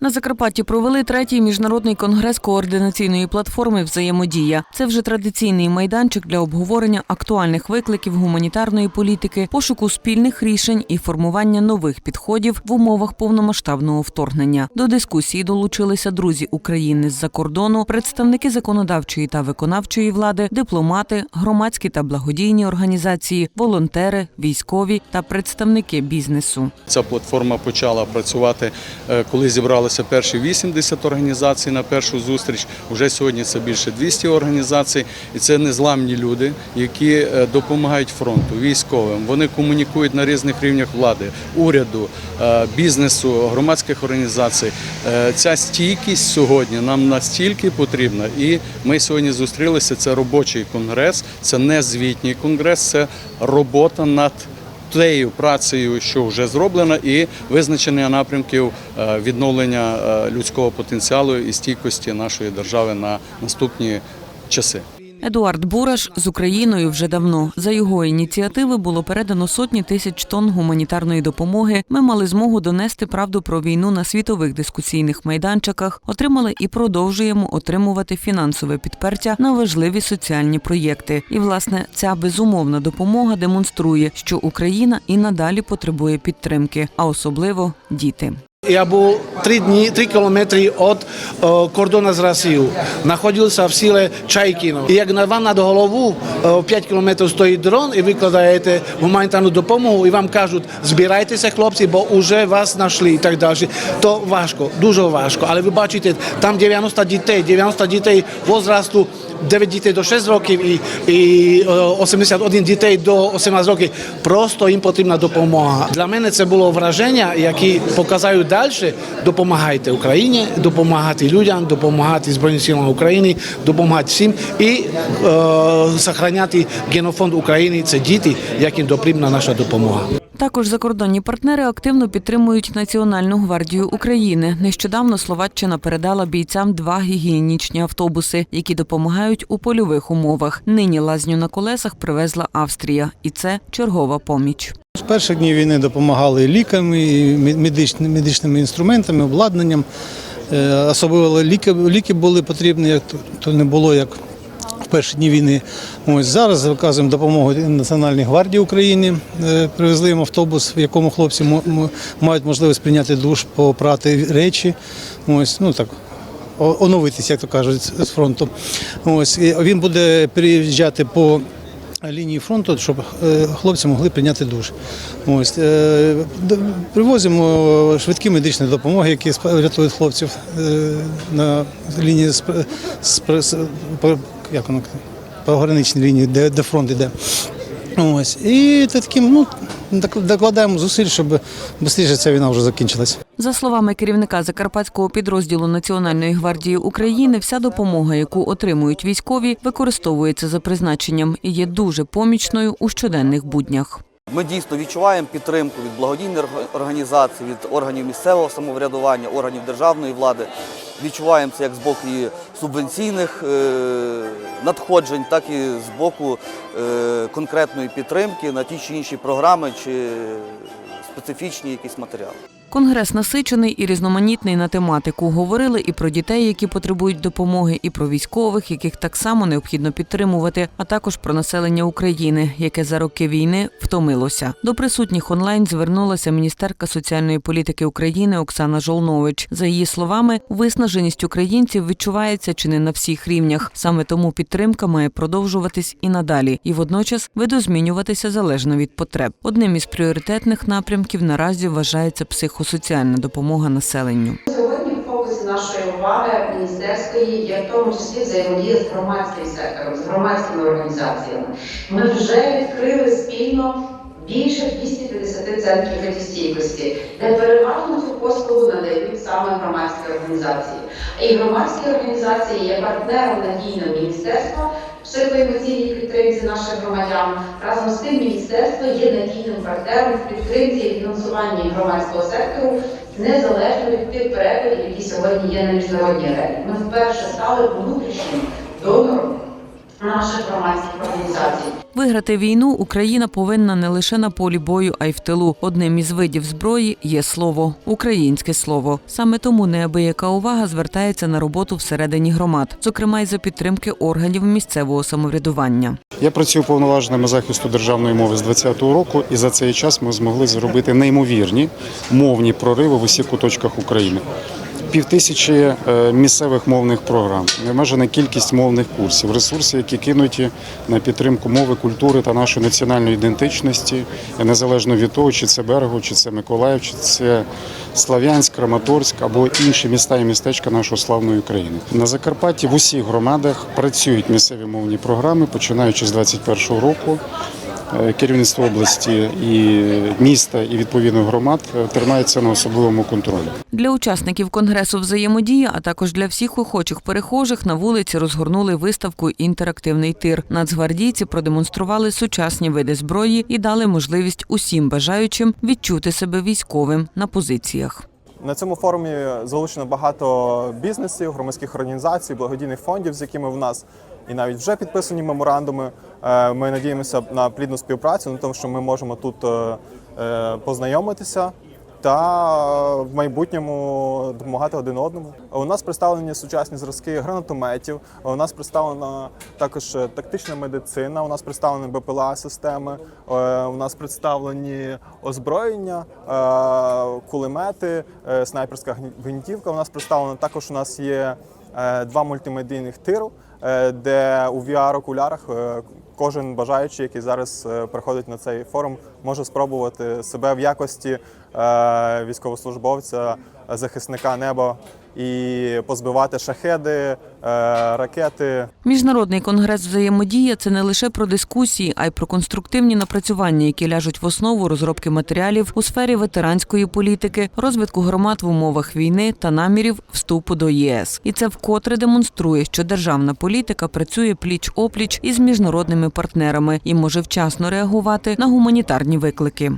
На Закарпатті провели третій міжнародний конгрес координаційної платформи Взаємодія. Це вже традиційний майданчик для обговорення актуальних викликів гуманітарної політики, пошуку спільних рішень і формування нових підходів в умовах повномасштабного вторгнення. До дискусії долучилися друзі України з-за кордону, представники законодавчої та виконавчої влади, дипломати, громадські та благодійні організації, волонтери, військові та представники бізнесу. Ця платформа почала працювати, е, коли зібралися перші 80 організацій на першу зустріч. Уже сьогодні це більше 200 організацій, і це незламні люди, які е, допомагають фронту, військовим. Вони комунікують на різних рівнях влади, уряду, е, бізнесу, громадських організацій. Е, Ця стійкість сьогодні нам настільки потрібна, і ми сьогодні зустрілися. Це робочий конгрес, це не звітній конгрес, це робота над тією працею, що вже зроблено, і визначення напрямків е, відновлення е, людського потенціалу і стійкості нашої держави на наступні часи. Едуард Бураш з Україною вже давно. За його ініціативи було передано сотні тисяч тонн гуманітарної допомоги. Ми мали змогу донести правду про війну на світових дискусійних майданчиках, отримали і продовжуємо отримувати фінансове підпертя на важливі соціальні проєкти. І власне ця безумовна допомога демонструє, що Україна і надалі потребує підтримки, а особливо діти. Я був три дні, три кілометри від е, кордону з Росією. Знаходився в сілі Чайкіно. І як на вам над голову е, 5 кілометрів стоїть дрон, і ви кладаєте гуманітарну допомогу, і вам кажуть, збирайтеся, хлопці, бо вже вас знайшли і так далі. То важко, дуже важко. Але ви бачите, там 90 дітей, 90 дітей возрасту 9 дітей до 6 років і, і е, 81 дітей до 18 років. Просто їм потрібна допомога. Для мене це було враження, які показують далі. Допомагайте Україні, допомагати людям, допомагати Збройним силам України, допомагати всім і е, зберігати генофонд України. Це діти, яким потрібна наша допомога. Також закордонні партнери активно підтримують Національну гвардію України. Нещодавно Словаччина передала бійцям два гігієнічні автобуси, які допомагають у польових умовах. Нині лазню на колесах привезла Австрія, і це чергова поміч. З перших днів війни допомагали ліками, медичними, інструментами, обладнанням. Е, Особливо ліки, ліки були потрібні, як то- не було як перші дні війни. Ось зараз виказуємо допомогу Національній гвардії України. Е, Привезли їм автобус, в якому хлопці мають можливість прийняти душ, попрати речі. Ось, ну так, о- оновитися, як то кажуть, з фронту. Ось, він буде переїжджати по лінії фронту, щоб е, хлопці могли прийняти душ. Ось, е, привозимо швидкі медичні допомоги, які рятують хлопців на лінії як воно, пограничній лінії, де, де фронт іде. Ось. І таким ну, докладаємо зусиль, щоб швидше ця війна вже закінчилась. За словами керівника закарпатського підрозділу Національної гвардії України, вся допомога, яку отримують військові, використовується за призначенням і є дуже помічною у щоденних буднях. Ми дійсно відчуваємо підтримку від благодійних організацій, від органів місцевого самоврядування, органів державної влади. Відчуваємо це як з боку і субвенційних е, надходжень, так і з боку е, конкретної підтримки на ті чи інші програми чи специфічні якісь матеріали. Конгрес насичений і різноманітний на тематику. Говорили і про дітей, які потребують допомоги, і про військових, яких так само необхідно підтримувати, а також про населення України, яке за роки війни втомилося. До присутніх онлайн звернулася міністерка соціальної політики України Оксана Жолнович. За її словами, виснаженість українців відчувається чи не на всіх рівнях. Саме тому підтримка має продовжуватись і надалі, і водночас видозмінюватися залежно від потреб. Одним із пріоритетних напрямків наразі вважається психосоціальна допомога населенню. Сьогодні в фокусі нашої уваги міністерської є в тому числі взаємодія з громадським сектором, з громадськими організаціями. Ми вже відкрили спільно більше 250 центрів життєстійкості, де переважно цю послугу надають саме громадські організації. І громадські організації є партнером надійного міністерства в емоційній підтримці наших громадян. Разом з тим міністерство є надійним партнером в підтримці і фінансуванні громадського сектору незалежно від тих перекладів, які сьогодні є на міжнародній арені. Ми вперше стали внутрішнім донором наших громадських організацій. Виграти війну Україна повинна не лише на полі бою, а й в тилу. Одним із видів зброї є слово українське слово. Саме тому неабияка увага звертається на роботу всередині громад, зокрема й за підтримки органів місцевого самоврядування. Я працюю повноваженим захисту державної мови з 20-го року, і за цей час ми змогли зробити неймовірні мовні прориви в усіх куточках України. Півтисячі е, місцевих мовних програм, необмежена кількість мовних курсів, ресурси, які кинуті на підтримку мови, культури та нашої національної ідентичності, незалежно від того, чи це Берегов, чи це Миколаїв, чи це Слав'янськ, Краматорськ або інші міста і містечка нашої славної України. На Закарпатті в усіх громадах працюють місцеві мовні програми, починаючи з 2021 року. Е, Керівництво області і міста і відповідно громад е, тримається на особливому контролі. Для учасників конгресу взаємодія, а також для всіх охочих перехожих на вулиці розгорнули виставку Інтерактивний тир. Нацгвардійці продемонстрували сучасні види зброї і дали можливість усім бажаючим відчути себе військовим на позиціях. На цьому форумі залучено багато бізнесів, громадських організацій, благодійних фондів, з якими в нас і навіть вже підписані меморандуми. Е, Ми надіємося на плідну співпрацю, на тому, що ми можемо тут е, е, познайомитися та в майбутньому допомагати один одному. У нас представлені сучасні зразки гранатометів. У нас представлена також тактична медицина. У нас представлені БПЛА системи. У нас представлені озброєння, кулемети, снайперська гвинтівка. У нас представлено також. У нас є два мультимедійних тиру, де у VR-окулярах е, кожен бажаючий, який зараз е, приходить на цей форум, може спробувати себе в якості е, військовослужбовця, захисника неба і позбивати шахеди, е, ракети. Міжнародний конгрес взаємодія це не лише про дискусії, а й про конструктивні напрацювання, які ляжуть в основу розробки матеріалів у сфері ветеранської політики, розвитку громад в умовах війни та намірів вступу до ЄС. І це вкотре демонструє, що державна політика працює пліч опліч із міжнародними партнерами і може вчасно реагувати на гуманітарні виклики.